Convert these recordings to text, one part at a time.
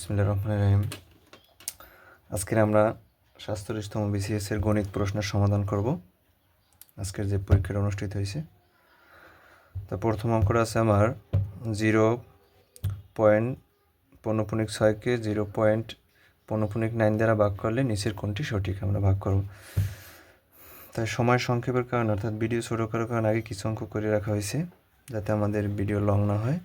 বিসমিল্লা রহমান রহিম। আজকের আমরা সাতচল্লিশতম বিসিএস এর গণিত প্রশ্নের সমাধান করব। আজকের যে পরীক্ষাটা অনুষ্ঠিত হয়েছে, তা প্রথম অঙ্কটা আছে আমার জিরো পয়েন্ট পনপনিক ছয়কে জিরো পয়েন্ট পনপনিক নাইন দ্বারা ভাগ করলে নিচের কোনটি সঠিক আমরা ভাগ করব। তাই সময় সংক্ষেপের কারণে, অর্থাৎ ভিডিও ছোটো করার কারণে আগে কিছু অঙ্ক করে রাখা হয়েছে, যাতে আমাদের ভিডিও লং না হয়।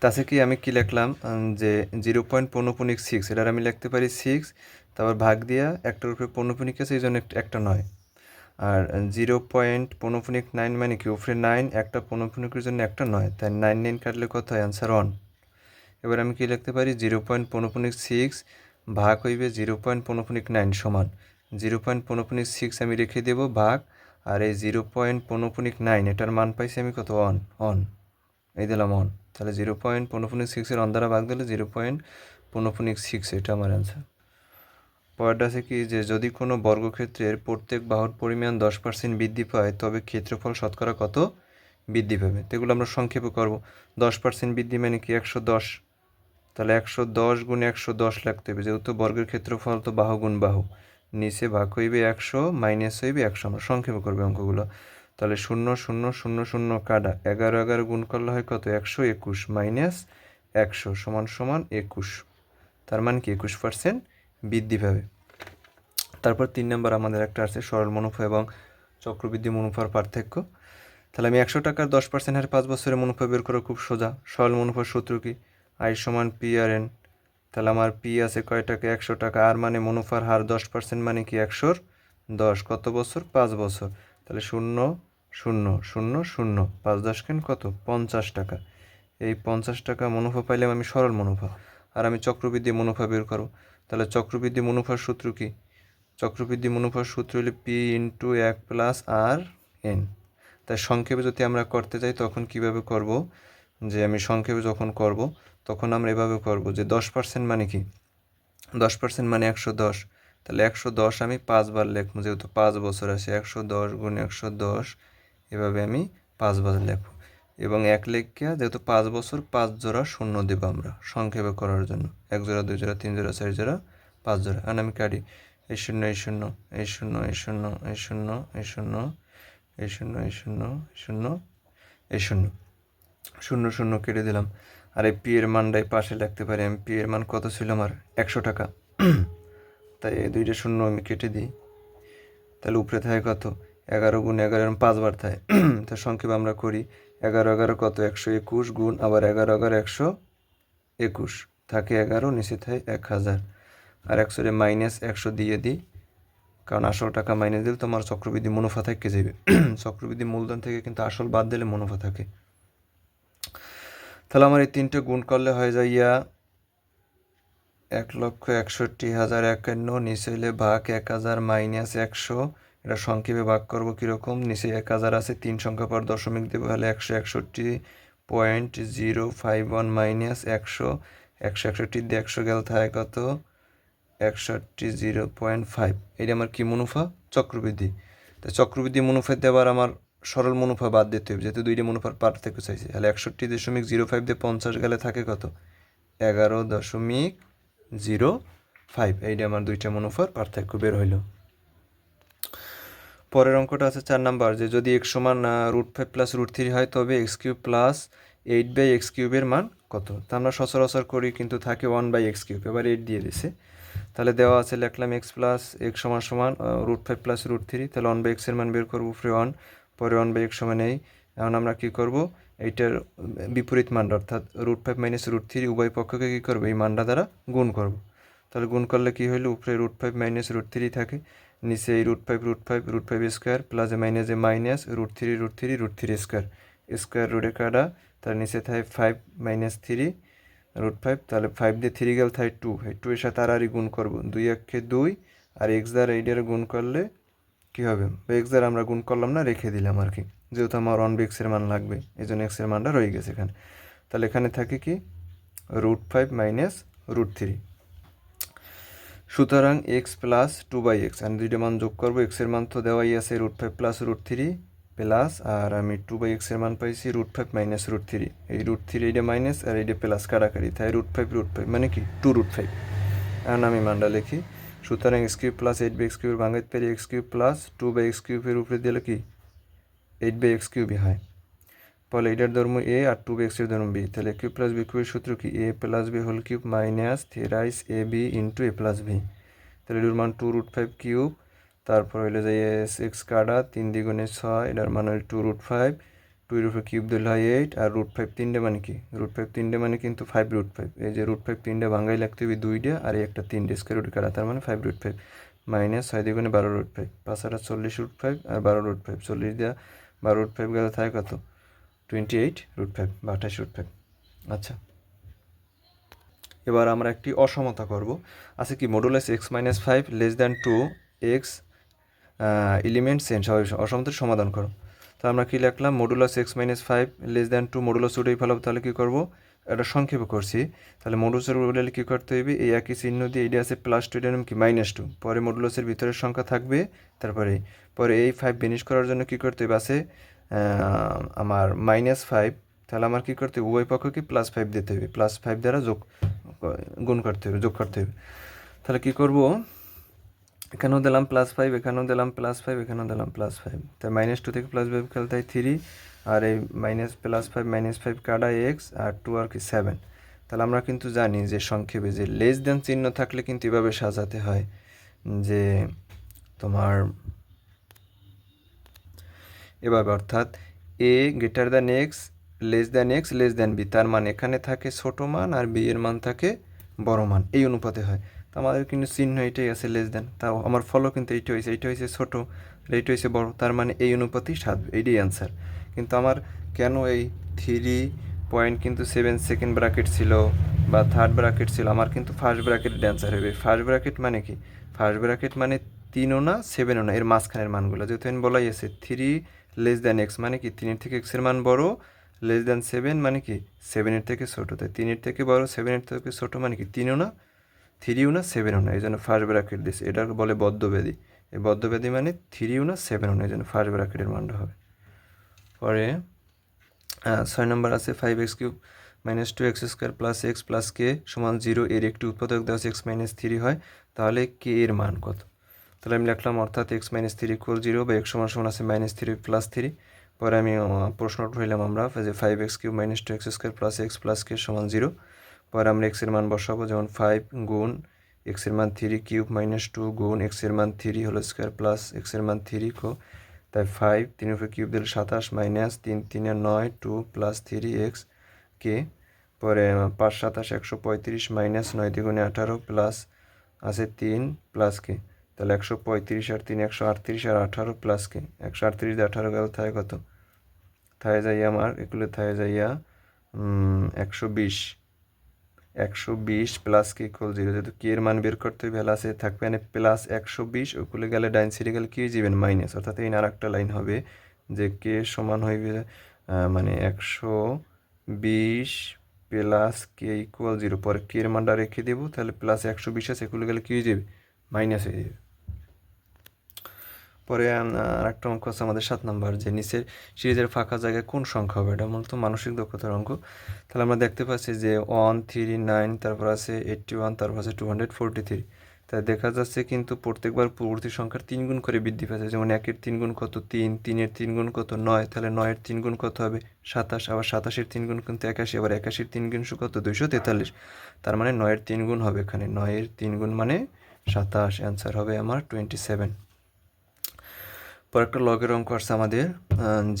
তাছে কি আমি কি লিখলাম? যে জিরো পয়েন্ট পনেরোপনিক সিক্স এটার আমি লিখতে পারি সিক্স তারপর ভাগ দিয়া একটার উপরে পনেরোপনিক আছে, এই জন্য একটা- নয়। আর জিরো পয়েন্ট পনেরোপনিক নাইন মানে কি? উপরে নাইন একটা পনেরোপনিকের জন্য একটা নয়। তাই নাইন নাইন কাটলে কত হয়? অ্যান্সার অন এবার আমি কি লিখতে পারি? জিরো পয়েন্ট পনেরোপনিক সিক্স ভাগ হইবে জিরো পয়েন্ট পনেরোপনিক নাইন সমান। জিরো পয়েন্ট পনেরোপনিক সিক্স আমি রেখে দেবো ভাগ, আর এই জিরো পয়েন্ট পনেরোপনিক নাইন এটার মান পাইছি আমি কত? অন অন এই দিলাম অন তাহলে জিরো পয়েন্ট পনেরোপনিক সিক্সের অন দ্বারা ভাগ দিলে জিরো পয়েন্ট পনেরোপনিক সিক্স এটা আমার অ্যান্সার পরেরটা আছে কি যে, যদি কোনো বর্গক্ষেত্রের প্রত্যেক বাহুর পরিমাণ দশ পার্সেন্ট বৃদ্ধি পায়, তবে ক্ষেত্রফল শতকরা কত বৃদ্ধি পাবে? তো এগুলো আমরা সংক্ষেপে করব। দশ পার্সেন্ট বৃদ্ধি মানে কি? একশো দশ। তাহলে একশো দশ গুণ একশো দশ লাগতে হবে। যেহেতু বর্গের ক্ষেত্রফল তো বাহু গুণ বাহু। নিচে ভাগ হইবে একশো মাইনাস হইবে একশো। আমরা সংক্ষেপে করবে অঙ্কগুলো। তাহলে শূন্য শূন্য শূন্য শূন্য কাটা। এগারো এগারো গুণ করলে হয় কত? একশো একুশ মাইনাস একশো সমান সমান একুশ। তার মানে কি? একুশ পার্সেন্ট বৃদ্ধি পাবে। তারপর তিন নম্বর আমাদের একটা আছে সরল মুনাফা এবং চক্রবৃদ্ধি মুনাফার পার্থক্য। তাহলে আমি একশো টাকার দশ পার্সেন্ট হারে পাঁচ বছরের মুনাফা বের করা খুব সোজা। সরল মুনাফার সূত্র কি? আই সমান পি আর এন। তাহলে আমার পি আছে কয় টাকা? একশো টাকা। আর মানে মুনাফার হার দশ পার্সেন্ট মানে কি? একশোর দশ। কত বছর? পাঁচ বছর। তাহলে শূন্য শূন্য শূন্য শূন্য। পাঁচ দশ কেন কত? পঞ্চাশ টাকা। এই পঞ্চাশ টাকা মুনাফা পাইলাম আমি সরল মুনাফা। আর আমি চক্রবৃদ্ধি মুনাফা বের করো তাহলে চক্রবৃদ্ধি মুনাফার সূত্র কি? চক্রবৃদ্ধি মুনাফার সূত্র হলে পি ইন্টু এক প্লাস আর এন তাই সংক্ষেপে যদি আমরা করতে যাই, তখন কীভাবে করব? যে আমি সংক্ষেপে যখন করব, তখন আমরা এভাবে করব যে দশ পার্সেন্ট মানে কি? দশ পার্সেন্ট মানে একশো দশ। তাহলে একশো দশ আমি পাঁচবার লিখব, যেহেতু পাঁচ বছর আছে, একশো দশ গুণ একশো দশ এভাবে আমি পাঁচ পাঁচবার লিখব এবং এক লেখিয়া যেহেতু পাঁচ বছর, পাঁচ জোড়া শূন্য দেবো আমরা সংক্ষেপে করার জন্য। এক জোড়া, দুই জোড়া, তিন জোড়া, চার জোড়া, পাঁচ জোড়া। আর আমি কাটি। এই শূন্য এই শূন্য এই শূন্য এই শূন্য এই শূন্য এই শূন্য এই শূন্য এই শূন্য শূন্য, এই শূন্য। শূন্য শূন্য কেটে দিলাম। আর এই পি এর মানটাই পাশে লিখতে পারি। আমি পি এর মান কত ছিল আমার? একশো টাকা। তাই এই দুইটা শূন্য আমি কেটে দিই। তাহলে উপরে থাকে কত? এগারো গুণ এগারো এরকম পাঁচবার থাকে। তো সংক্ষেপে আমরা করি, এগারো এগারো কত? একশো একুশ গুণ, আবার এগারো এগারো একশো একুশ। থাকে এগারো, নিচে থাকে এক হাজার। আর একশো মাইনাস একশো দিয়ে দিই, কারণ আসল টাকা মাইনাস দিলে তোমার চক্রবৃদ্ধি মুনাফা থেকে যাবে চক্রবৃদ্ধি মূলধন থেকে কিন্তু আসল বাদ দিলে মুনাফা থাকে। তাহলে আমার এই তিনটে গুণ করলে হয়ে যায় ইয়া এক লক্ষ একষট্টি হাজার একান্ন, নিচে ভাগ এক হাজার মাইনাস একশো এটা সংক্ষেপে ভাগ করব কীরকম? নিচে এক হাজার আছে, তিন সংখ্যা পর দশমিক দেবো হলে একশো একষট্টি point zero five one minus একশো একশো একষট্টি দিয়ে একশো গেল থাকে কত? একষট্টি জিরো পয়েন্ট ফাইভ এটা আমার কি মুনাফা? চক্রবৃদ্ধি। তো চক্রবৃদ্ধি মুনাফা দিয়ে আবার আমার সরল মুনাফা বাদ দিতে হবে, যেহেতু দুইটা মুনাফার পার্থক্য চাইছে। তাহলে একষট্টি দশমিক জিরো ফাইভ দিয়ে পঞ্চাশ গেলে থাকে কত? এগারো দশমিক জিরো ফাইভ এইটা আমার দুইটা মুনাফার পার্থক্য বের হইল। পরের অঙ্কটা আছে চার নাম্বার, যে যদি এক্স সমান root five plus root three হয়, তবে x cube plus eight by x কিউবের মান কত? তা আমরা সচরাচর করি, কিন্তু থাকে ওয়ান বাই এক্স কিউব এবার এইট দিয়ে দিছে। তাহলে দেওয়া আছে, লিখলাম এক্স প্লাস এক্স সমান সমান root five plus root three তাহলে ওয়ান বাই এক্সের মান বের করব উপরে ওয়ান পরে ওয়ান বাই এক্স সমান এই এখন আমরা কী করব? এইটার বিপরীত মানটা, অর্থাৎ root five minus root three উভয় পক্ষকে কী করব? এই মানটা দ্বারা গুণ করব। তাহলে গুণ করলে কী হইল? উপরে root five minus root three থাকে। নিচে এই root five root five root five square plus a minus a minus root three root three root three square square রুটে কাটা, তার নিচে থাকে five minus three root five তাহলে ফাইভ দিয়ে থ্রি গেল থাকে টু এই টু এর সাথে আর আরই গুণ করব। দুই একে দুই আর এক্স দ্বারা এইটার গুণ করলে কী হবে? এক্স দ্বারা আমরা গুণ করলাম না, রেখে দিলাম আর কি। যেহেতু আমার ওয়ান বি এক্সের মান লাগবে এই জন্য এক্সের মানটা রয়ে গেছে এখানে। তাহলে এখানে থাকে কি? Root five minus root three সুতরাং x plus two by x আমি দুইটা মান যোগ করব এক্সের মান তো দেওয়াই আছে root five plus root three plus আর আমি টু বাই এক্সের মান পাইছি root five minus root three এই রুট থ্রি এইটা মাইনাস আর এইটা প্লাস কাটাকাটি তাই রুট ফাইভ রুট ফাইভ মানে কি? টু রুট ফাইভ এখন আমি মানটা লিখি। সুতরাং x cube plus eight by x cube ভাঙাইতে পারি x cube plus two by x কিউবের উপরে দিলে কি? এইট বাই এক্স কিউবই হয়। ফলে এটার ধর্ম এ আর টু এক্সের ধর্ম বি তাহলে কিউব প্লাস বি কিউবের সূত্র কি? A plus b whole cube minus thrice a b into a plus b তাহলে এটার মান টু রুট ফাইভ কিউব তারপর হইলে যে এস এক্স কাটা, তিন দ্বিগুণে ছয়, এটার মান হলো টু রুট ফাইভ টু এর উপরে কিউব দিলে হয় এইট আর রুট ফাইভ তিনটে মানে কি? রুট ফাইভ তিনটে মানে কিন্তু ফাইভ রুট ফাইভ এই যে রুট ফাইভ তিনটে ভাঙ্গাই লাগতে হবে দুইটা, আর এই একটা তিনটে স্কোয়ার রুট কাটা, তার মানে ফাইভ রুট ফাইভ মাইনাস ছয় দ্বিগুণে বারো রুট ফাইভ পাঁচ আটা চল্লিশ রুট ফাইভ আর বারো রুট ফাইভ চল্লিশ দেওয়া বারো রুট ফাইভ গেলে থাকে কত? টোয়েন্টি এইট রুট ফাইভ বা আঠাশ রুট ফাইভ আচ্ছা। এবার আমরা একটি অসমতা করব। আছে কি? Modulus x minus five less than two x element sense অসমতার সমাধান করো। তো আমরা কী লিখলাম? Modulus x minus five less than two modulus উঠেই ফেলাবো তাহলে কী করব? এটা সংক্ষেপে করছি। তাহলে মডুলাসের উঠলে কী করতে হবে? এই একই চিহ্ন দিয়ে এইটা আছে প্লাস টু নাম কি? মাইনাস টু পরে মডুলাসের ভিতরের সংখ্যা থাকবে, তারপরে, পরে এই ফাইভ বিনিশ করার জন্য কী করতে হবে? আছে আমার মাইনাস ফাইভ তাহলে আমার কী করতে হবে? উভয় পক্ষকে প্লাস ফাইভ দিতে হবে। প্লাস ফাইভ দ্বারা যোগ, গুণ করতে হবে, যোগ করতে হবে। তাহলে কী করব? এখানেও দিলাম প্লাস ফাইভ এখানেও দিলাম প্লাস ফাইভ এখানেও দিলাম প্লাস ফাইভ তাই মাইনাস টু থেকে প্লাস ফাইভ খেলতে হয় থ্রি আর এই minus plus five minus five কাটা এক্স আর টু আর কি সেভেন তাহলে আমরা কিন্তু জানি যে সংক্ষেপে যে লেস দেন চিহ্ন থাকলে কিন্তু এভাবে সাজাতে হয় যে তোমার এভাবে, অর্থাৎ a greater than x less than x less than b তার মান এখানে থাকে ছোট মান আর বি এর মান থাকে বড় মান। এই অনুপাতে হয়। তো আমাদের কিন্তু চিহ্ন এটাই আছে লেস দেন তাও আমার ফলো কিন্তু এইটা হয়েছে এইটা হয়েছে ছোটো এইটা হয়েছে বড়, তার মানে এই অনুপাতেই সাধবে, এইটাই অ্যান্সার কিন্তু আমার কেন এই থ্রি পয়েন্ট কিন্তু সেভেন সেকেন্ড ব্র্যাকেট ছিল বা থার্ড ব্র্যাকেট ছিল? আমার কিন্তু ফার্স্ট ব্র্যাকেটের অ্যান্সার হবে। ফার্স্ট ব্র্যাকেট মানে কি? ফার্স্ট ব্র্যাকেট মানে তিনও না সেভেনও না, এর মাঝখানের মানগুলো। যেহেতু আমি বলাই আছে থ্রি লেস দ্যান এক্স মানে কি? তিনের থেকে এক্সের মান বড় লেস দ্যান সেভেন মানে কি? সেভেনের থেকে ছোটো। তাই তিনের থেকে বড় সেভেনের থেকে ছোটো মানে কি? তিনও না? থ্রিও না? সেভেনও না? এই জন্য ফার্স্ট ব্র্যাকেট দিচ্ছে এটা বলে বদ্ধব্যাধি। এই বদ্ধব্যাধি মানে থ্রিও না? সেভেনও না? এই জন্য ফার্স্ট ব্র্যাকেটের মানটা হবে। পরে ছয় নম্বর আছে five x cube minus two x square plus x plus k সমান জিরো এর একটি উৎপাদক দেওয়া এক্স মাইনাস থ্রি হয়। তাহলে কে এর মান কত? তাহলে আমি লিখলাম অর্থাৎ x minus three equal zero বা এক্স সমান সমান আছে মাইনাস থ্রি প্লাস থ্রি পরে আমি প্রশ্ন উঠাইলাম আমরা যে five x cube minus two x square plus x plus k সমান জিরো পরে আমরা এক্সের মান বসাবো, যেমন ফাইভ গুণ এক্সের মান থ্রি কিউব মাইনাস টু গুণ এক্সের মান থ্রি হলো স্কোয়ার প্লাস এক্সের মান থ্রি কো। তাই ফাইভ তিন উপরে কিউব দিলে সাতাশ মাইনাস তিন তিনে নয় two plus three x k পরে পাঁচ সাতাশ একশো পঁয়ত্রিশ মাইনাস নয় দ্বিগুণে আঠারো প্লাস আছে তিন প্লাস কে তাহলে একশো পঁয়ত্রিশ আর তিন, একশো আটত্রিশ আর আঠারো প্লাস কে? একশো আটত্রিশ দিয়ে আঠারো গেল থায় কত? থায় যাইয়া আমার, এগুলো থায় যাইয়া একশো বিশ। একশো বিশ প্লাস কে ইকুয়াল জিরো যেহেতু কে এর মান বের করতে হবে আছে থাকবে মানে প্লাস একশো বিশ, ওগুলো গেলে ডাইন সিটে গেলে কী যাবেন মাইনাস অর্থাৎ এই আর একটা লাইন হবে যে কে সমান হইবে মানে একশো বিশ প্লাস কে ইকুয়াল জিরো পরে কে এর মানটা রেখে দেবো, তাহলে প্লাস একশো বিশ আছে, এগুলো গেলে কী হয়ে যাবে? মাইনাস হয়ে যাবে। পরে আরেকটা অঙ্ক আছে আমাদের সাত নম্বর, যে নিচের সিরিজের ফাঁকা জায়গায় কোন সংখ্যা হবে? এটা মূলত মানসিক দক্ষতার অঙ্ক তাহলে আমরা দেখতে পাচ্ছি যে ওয়ান থ্রি নাইন তারপর আছে এইটটি ওয়ান তারপর আছে টু হান্ড্রেড ফোরটি থ্রি তাই দেখা যাচ্ছে কিন্তু প্রত্যেকবার পূর্ববর্তী সংখ্যার তিন গুণ করে বৃদ্ধি পাচ্ছে যেমন একের তিন গুণ কত তিন, তিনের তিন গুণ কত নয়, তাহলে নয়ের তিন গুণ কত হবে? সাতাশ, আবার সাতাশের তিন গুণ কিন্তু একাশি, আবার একাশির তিন গুণ কত? দুইশো তেতাল্লিশ। তার মানে নয়ের তিন গুণ হবে এখানে। নয়ের তিন গুণ মানে সাতাশ। অ্যান্সার হবে আমার টোয়েন্টি সেভেন পর একটা লগের অঙ্ক আসছে আমাদের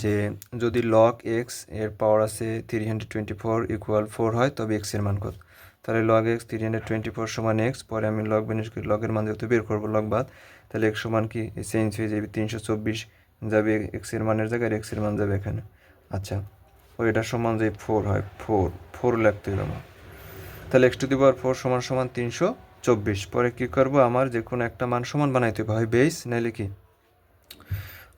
যে যদি লগ এক্সের পাওয়ার আছে three hundred twenty four equal four হয়, তবে এক্সের মান কত? তাহলে log x three hundred twenty four সমান এক্স পরে আমি লগ বিনিশ করি লগের মান যেহেতু বের করব লগ বাদ, তাহলে এক্স সমান কি? চেঞ্জ হয়ে যাবে তিনশো চব্বিশ যাবে এক্সের মানের জায়গায় এক্সের মান যাবে এখানে। আচ্ছা ও এটা সমান যে ফোর হয় ফোর ফোর লিখতে হবে আমার। তাহলে x to the power four সমান সমান তিনশো চব্বিশ পরে কী করব? আমার যে কোনো একটা মান সমান বানাইতে হবে, হয় বেস নাইলে কি?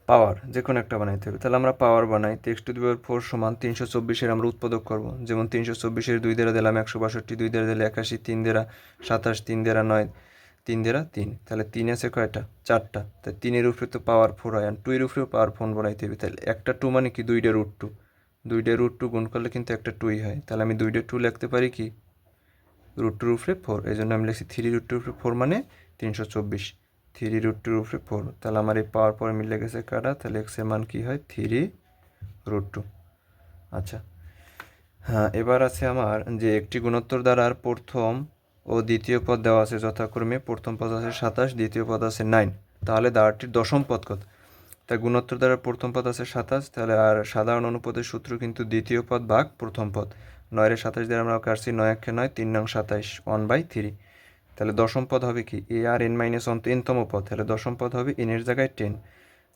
পাওয়ার যে কোনো একটা বানাইতে হবে। তাহলে আমরা পাওয়ার বানাই তো x to the power four সমান তিনশো চব্বিশের আমরা উৎপাদক করব। যেমন তিনশো চব্বিশের দুই দেড়া দিলাম একশো বাষট্টি, দুই দেড়া দিলে একাশি, তিন দেড়া সাতাশ, তিন দেড়া নয়, তিন দেরা তিন। তাহলে তিন আছে কয়টা? চারটা। তাই তিনের উপরে তো পাওয়ার ফোর হয়, আর টু এর উপরেও পাওয়ার ফোন বানাইতে হবে। তাহলে একটা টু মানে কি? দুইটা রুট টু দুইটা রুট টু গুণ করলে কিন্তু একটা টুই হয়। তাহলে আমি দুইটা টু লিখতে পারি কি? রুট টুর উপরে ফোর এই জন্য আমি লিখছি থ্রি রুট টুর উপরে ফোর মানে তিনশো চব্বিশ। থ্রি রুট টুর উপরে ফোর তাহলে আমার এই পাওয়ার পরে মিলে গেছে কাটা তাহলে এক্সের মান কী হয়? Three root two. আচ্ছা। হ্যাঁ এবার আছে আমার যে একটি গুণোত্তর দ্বারার প্রথম ও দ্বিতীয় পদ দেওয়া আছে যথাক্রমে, প্রথম পদ আছে সাতাশ, দ্বিতীয় পদ আছে নাইন। তাহলে দ্বারটির দশম পদ কত? তাই গুণোত্তর দ্বারা প্রথম পদ আছে সাতাশ, তাহলে আর সাধারণ অনুপদের সূত্র কিন্তু দ্বিতীয় পদ ভাগ প্রথম পদ। নয়ের সাতাশ দিয়ে আমরা কাটছি, নয় একে নয়, তিন নং সাতাইশ ওয়ান বাই থ্রি তাহলে দশম পদ হবে কি? A r n minus one তো এনতম পদ, তাহলে দশম পদ হবে এনের জায়গায় টেন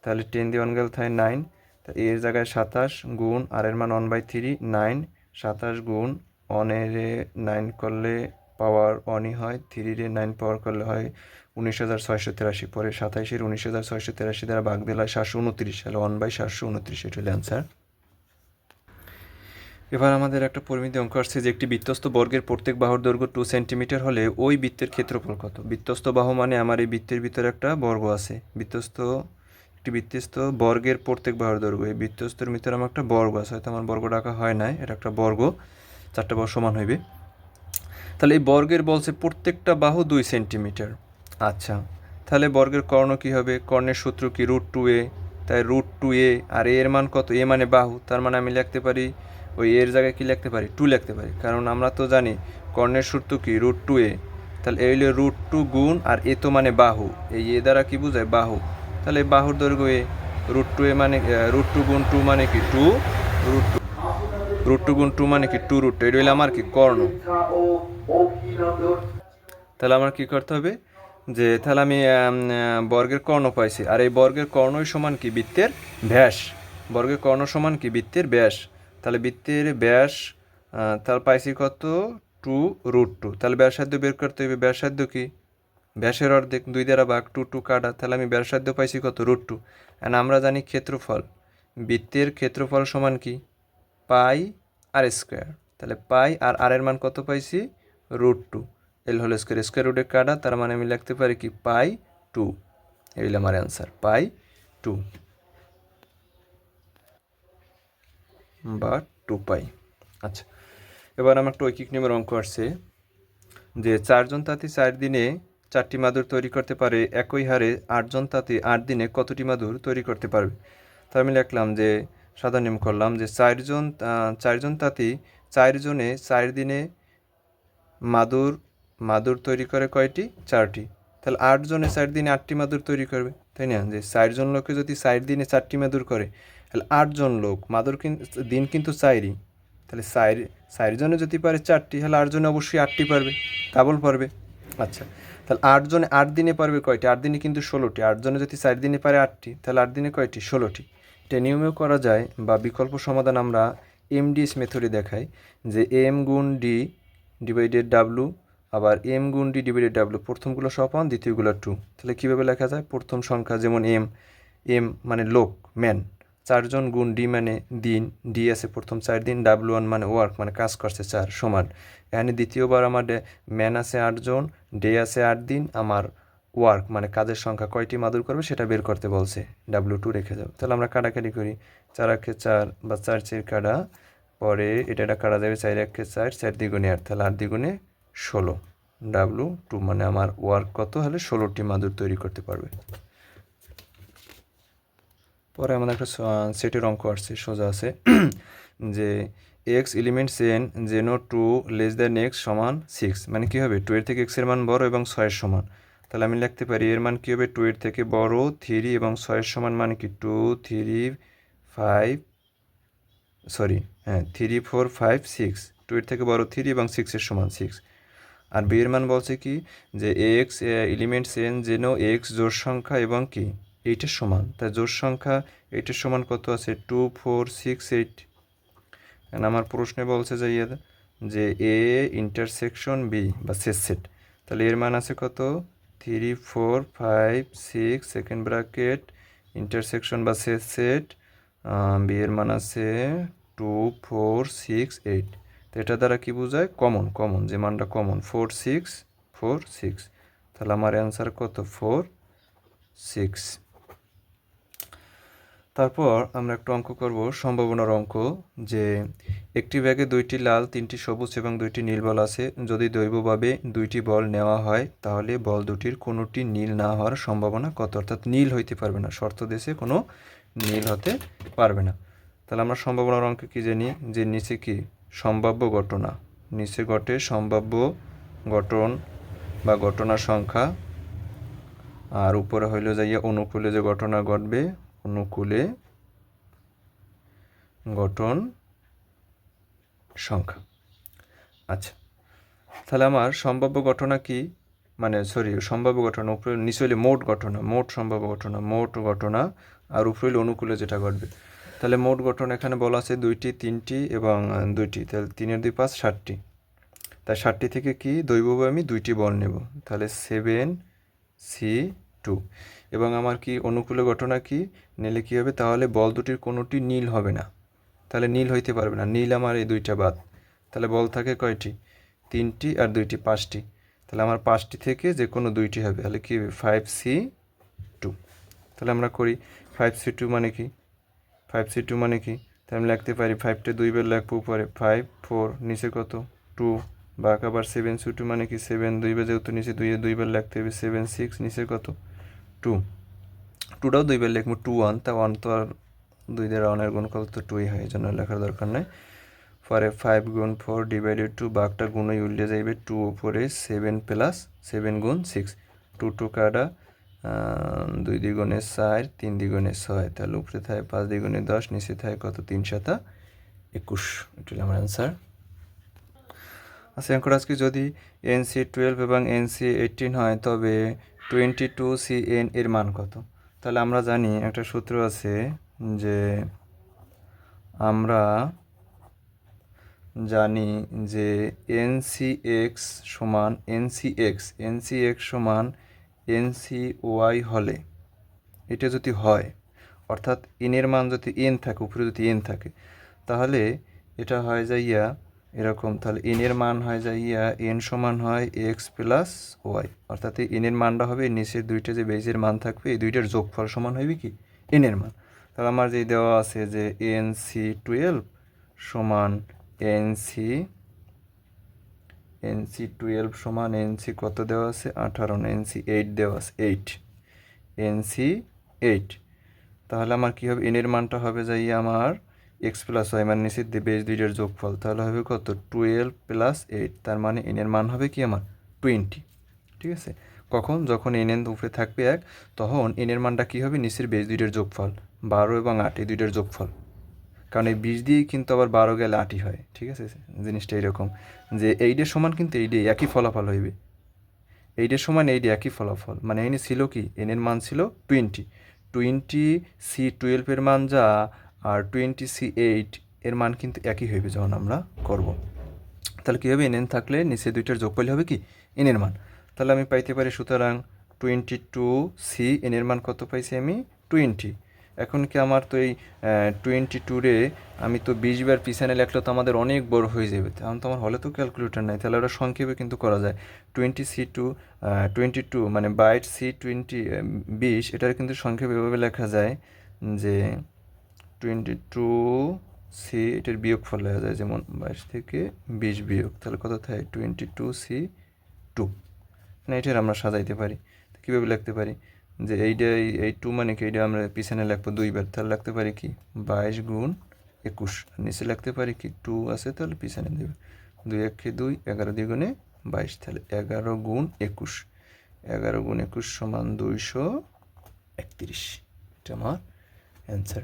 তাহলে টেন দিয়ে ওয়ান গেল থাকে নাইন তা এর জায়গায় সাতাশ গুণ আর এর মান ওয়ান বাই থ্রি নাইন সাতাশ গুণ অনের নাইন করলে পাওয়ার অনই হয় থ্রিরে নাইন পাওয়ার করলে হয় উনিশ হাজার ছয়শো তেরাশি। পরে সাতাইশের উনিশ হাজার ছয়শো তেরাশি দ্বারা ভাগ দিলে হয় সাতশো উনত্রিশ। তাহলে ওয়ান বাই সাতশো উনত্রিশ, এটা হলো অ্যান্সার এবার আমাদের একটা পরিমিতি অঙ্ক আসছে যে একটি বৃত্তস্ত বর্গের প্রত্যেক বাহুর দৈর্ঘ্য টু সেন্টিমিটার হলে ওই বৃত্তের ক্ষেত্রফল কত? বৃত্তস্ত বাহু মানে আমার এই বৃত্তের ভিতরে একটা বর্গ আছে। বৃত্তস্ত, একটি বৃত্তস্ত বর্গের প্রত্যেক বাহুর দৈর্ঘ্য, এই বৃত্তস্তর ভিতরে আমার একটা বর্গ আছে, হয়তো আমার বর্গ ডাকা হয় নাই, এটা একটা বর্গ, চারটা বাহু সমান হইবে। তাহলে এই বর্গের বলছে প্রত্যেকটা বাহু দুই সেন্টিমিটার আচ্ছা তাহলে বর্গের কর্ণ কী হবে? কর্ণের সূত্র কি? রুট টু এ তাই রুট টু এ আর এর মান কত? এ মানে বাহু, তার মানে আমি লিখতে পারি ওই এর জায়গায় কি লিখতে পারি? টু লিখতে পারি। কারণ আমরা তো জানি কর্ণের সূত্র কি? রুট টু এ তাহলে এই হলো রুট টু গুণ, আর এ তো মানে বাহু। এই এ দ্বারা কি বোঝায়? বাহু। তাহলে বাহুর দৈর্ঘ্য এ। রুট টু এ মানে রুট টু গুণ টু মানে কি? Two root two root two গুণ টু মানে কি? টু রুট এটা হইল আমার কি? কর্ণ। তাহলে আমার কি করতে হবে? যে তাহলে আমি বর্গের কর্ণ পাইছি। আর এই বর্গের কর্ণই সমান কি? বৃত্তের ব্যাস। বর্গের কর্ণ সমান কি? বৃত্তের ব্যাস। তাহলে বৃত্তের ব্যাস তাহলে পাইছি কত? Two root two. তাহলে ব্যাসার্ধ বের করতে হবে ব্যাসার্ধ কি? ব্যাসের অর্ধেক, দুই দ্বারা ভাগ টু টু কাটা, তাহলে আমি ব্যাসার্ধ পাইছি কত? Root two. অ্যান্ড আমরা জানি ক্ষেত্রফল। বৃত্তের ক্ষেত্রফল সমান কি? Pi r square. তাহলে পাই আর আর এর মান কত পাইছি? Root two. এল হল স্কোয়ার স্কোয়ার রুটে কাটা, তার মানে আমি লিখতে পারি কি? Pi two. এই হলো আমার অ্যান্সার পাই টু। বা টু পাই আচ্ছা এবার আমার টৈকিক নিয়মের অঙ্ক আসছে, যে চারজন তাঁতি চার দিনে চারটি মাদুর তৈরি করতে পারে, একই হারে আটজন তাঁতি আট দিনে কতটি মাদুর তৈরি করতে পারবে? তার আমি লিখলাম যে, সাধারণ নিয়ম করলাম যে চারজন চারজন তাঁতি চারজনে চার দিনে মাদুর মাদুর তৈরি করে কয়টি? চারটি। তাহলে আটজনে চার দিনে আটটি মাদুর তৈরি করবে। তাই না? যে চারজন লোকে যদি চার দিনে চারটি মাদুর করে তাহলে আটজন লোক, মাদুর দিন কিন্তু চারই তাহলে চার চারজনে যদি পারে চারটি, তাহলে আটজনে অবশ্যই আটটি পারবে কাবল পারবে। আচ্ছা তাহলে আটজনে আট দিনে পারবে কয়টি? আট দিনে কিন্তু ষোলোটি। আটজনে যদি চার দিনে পারে আটটি, তাহলে আট দিনে কয়টি? ষোলোটি। এটা নিয়মেও করা যায় বা বিকল্প সমাধান আমরা এমডিএস মেথডে দেখাই, যে এম গুণ ডি ডিভাইডেড ডাব্লু আবার এম গুণ ডি ডিভাইডেড ডাব্লু প্রথমগুলো সপান দ্বিতীয়গুলো টু তাহলে কীভাবে লেখা যায়? প্রথম সংখ্যা যেমন এম এম মানে লোক ম্যান চারজন গুণ ডি মানে দিন, ডি আছে প্রথম চার দিন ডাব্লু ওয়ান মানে ওয়ার্ক মানে কাজ করছে চার, সমান। এখানে দ্বিতীয়বার আমার ম্যান আছে আটজন, ডে আছে আট দিন, আমার ওয়ার্ক মানে কাজের সংখ্যা কয়টি মাদুর করবে সেটা বের করতে বলছে ডাব্লু টু রেখে যাও তাহলে আমরা কাটাকাটি করি, চার একে চার বা চার চের কাটা, পরে এটা এটা কাটা যাবে চার একে চার চার দ্বিগুণে আট, তাহলে আট দ্বিগুণে ষোলো ডাব্লু টু মানে আমার ওয়ার্ক কত হলে ষোলোটি মাদুর তৈরি করতে পারবে। পরে আমাদের একটা সেটের অঙ্ক আসছে, সোজা আছে। যে এক্স এলিমেন্টস এন জেনো টু লেস দ্যান এক্স সমান সিক্স মানে কী হবে? টু এর থেকে এক্সের মান বড় এবং ছয়ের সমান। তাহলে আমি লিখতে পারি এর মান কী হবে? টু এর থেকে বড় থ্রি এবং ছয়ের সমান মানে কি? টু থ্রি ফাইভ সরি হ্যাঁ three four five six two এর থেকে বড় থ্রি এবং সিক্সের সমান সিক্স আর বি এর মান বলছে কি? যে এক্স এলিমেন্টস এন যেন এক্স জোর সংখ্যা এবং কি? এইটের সমান। তাই জোর সংখ্যা এইটের সমান কত আছে? টু ফোর সিক্স এইট আমার প্রশ্নে বলছে যে ইয়ে যে এ ইন্টারসেকশন বি বা শেষ সেট তাহলে এর মান আছে কত? Three four five six second bracket intersection বা শেষ সেট বি এর মান আছে টু ফোর সিক্স এইট তো এটা দ্বারা কি বোঝায়? কমন কমন যে মানটা common four six four six তাহলে আমার অ্যান্সার কত? ফোর সিক্স তারপর আমরা একটা অঙ্ক করব, সম্ভাবনার অঙ্ক, যে একটি ব্যাগে দুইটি লাল, তিনটি সবুজ এবং দুইটি নীল বল আছে। যদি দৈবভাবে দুইটি বল নেওয়া হয়, তাহলে বল দুটির কোনোটি নীল না হওয়ার সম্ভাবনা কত? অর্থাৎ নীল হইতে পারবে না, শর্ত দেশে কোনো নীল হতে পারবে না। তাহলে আমরা সম্ভাবনার অঙ্ক কী জানি? যে নিচে কি? সম্ভাব্য ঘটনা। নিচে ঘটে সম্ভাব্য গঠন বা ঘটনার সংখ্যা, আর উপরে হইল যাইয়া অনুকূলে যে ঘটনা ঘটবে অনুকূলে গঠন সংখ্যা। আচ্ছা তাহলে আমার সম্ভাব্য ঘটনা কি? মানে সরি, সম্ভাব্য ঘটনা উপরে নিচে মোট ঘটনা মোট সম্ভাব্য ঘটনা মোট ঘটনা আর উপরে অনুকূলে যেটা ঘটবে। তাহলে মোট গঠন এখানে বলা আছে দুইটি, তিনটি এবং দুইটি। তাহলে তিনের দুই পাঁচ ষাটটি। তাই ষাটটি থেকে কি দৈবভাবে আমি দুইটি বল নেব? তাহলে সেভেন সি টু। এবং আমার কি অনুকূলে ঘটনা কি? নিলে কি হবে? তাহলে বল দুটির কোনোটি নীল হবে না। তাহলে নীল হইতে পারবে না। নীল আমার এই দুইটা বাদ। তাহলে বল থাকে কয়টি? তিনটি আর দুইটি পাঁচটি। তাহলে আমার পাঁচটি থেকে যে কোনো দুইটি হবে। তাহলে কি হবে? ফাইভ সি টু তাহলে আমরা করি ফাইভ সি টু মানে কি? ফাইভ সি টু মানে কি? তাহলে আমি লিখতে পারি ফাইভটা দুইবার লিখব উপরে। ফাইভ ফোর নিচে কত? টু বা আবার সেভেন সি টু মানে কি? সেভেন দুই দুইবার যেহেতু নিচে দুই দুইবার লিখতে হবে। সেভেন সিক্স নিচে কত? টু। টুটাও দুইবার লিখব, টু ওয়ান। তা ওয়ান তো আর দুই দ্বারা ওয়ানের গুণ কত তো টুই হয়, এই জন্য লেখার দরকার নেই। পরে ফাইভ গুণ ফোর ডিভাইডেড টু, বাঘটা গুণই উল্টে যাইবে টু উপরে সেভেন প্লাস সেভেন গুণ সিক্স। টু টু কাটা দুই দ্বিগুণে চার, তিন দ্বিগুণে ছয়। তাহলে উপরে থাকে পাঁচ দ্বিগুণে দশ, নিচে থাকে কত? তিন সাতা একুশ। এটা আমার অ্যান্সার আচ্ছা এখন আজকে যদি এনসি টুয়েলভ এবং এনসি এইটিন হয়, তবে টোয়েন্টি টু সি এন এর মান কত? তাহলে আমরা জানি, একটা সূত্র আছে যে আমরা জানি যে এন সি এক্স সমান n C x n C x সমান এন সি ওয়াই হলে এটা যদি হয়, অর্থাৎ এনের মান যদি এন থাকে, উপরে যদি এন থাকে, তাহলে এটা হয় যাইয়া এরকম, তাহলে এনের মান হয় যাইয়া এন সমান হয় এক্স প্লাস ওয়াই অর্থাৎ এনের মানটা হবে, নিচের দুইটা যে বেজের মান থাকবে, এই দুইটার যোগফল সমান হবে কি? এনের মান। তাহলে আমার যে দেওয়া আছে যে এন সি টুয়েলভ সমান n C n C twelve সমান এন সি কত দেওয়া আছে? আঠারো এন সি এইট দেওয়া আছে এইট এন সি এইট তাহলে আমার কী হবে? এনের মানটা হবে যাই আমার এক্স প্লাস ওয়াই মানে নিচে বেশ দুইটার যোগফল, তাহলে হবে কত? টুয়েলভ প্লাস এইট তার মানে এনের মান হবে কি আমার? টোয়েন্টি ঠিক আছে? কখন? যখন এন এন উপরে থাকবে এক, তখন এনের মানটা কী হবে? নিচের বেশ দুইটার যোগফল, বারো এবং আট, এই দুইটার যোগফল। কারণ এই বিশ দিয়েই কিন্তু আবার বারো গেলে আটই হয়, ঠিক আছে? জিনিসটা এরকম যে এইটের সমান কিন্তু এইটে একই ফলাফল হইবে। এইটের সমান এইটে একই ফলাফল মানে এনে ছিল কি? এনের মান ছিল টোয়েন্টি টোয়েন্টি সি টুয়েলভের মান যা টোয়েন্টি সি এইট এর মান কিন্তু একই হইবে যখন আমরা করব। তাহলে কী হবে? এন থাকলে নিচে দুইটার যোগফল হবে কি? এনের মান। তাহলে আমি পাইতে পারি সুতরাং টোয়েন্টি টু সি এনের মান কত পাইছি আমি? টোয়েন্টি এখন কি আমার তো এই টোয়েন্টি টুরে আমি তো বিশ বার পিছনে লেখলে তো আমাদের অনেক বড় হয়ে যাবে। কারণ তো আমার হলে তো ক্যালকুলেটর নাই। তাহলে ওটা সংক্ষেপে কিন্তু করা যায়। Twenty C two twenty two মানে বাইট সি টোয়েন্টি বিশ, এটার কিন্তু সংক্ষেপে এভাবে লেখা যায় যে টোয়েন্টি টু, সি, এটার বিয়োগ ফল লেখা যায় যেমন বাইশ থেকে বিশ বিয়োগ। তাহলে কত থাকে? Twenty two, C, two. না এটার আমরা সাজাইতে পারি। কীভাবে লিখতে পারি? যে এইটা, এই- টু মানে কি? এইটা আমরা পিছনে লিখব দুইবার। তাহলে লিখতে পারি কি? বাইশ গুণ একুশ। নিচে লিখতে পারি কি? টু আছে, তাহলে পিছনে দেবে দুই একে দুই, এগারো দ্বিগুণে বাইশ। তাহলে এগারো গুণ একুশ। এগারো গুণ একুশ সমান দুইশো একত্রিশ। এটা আমার অ্যান্সার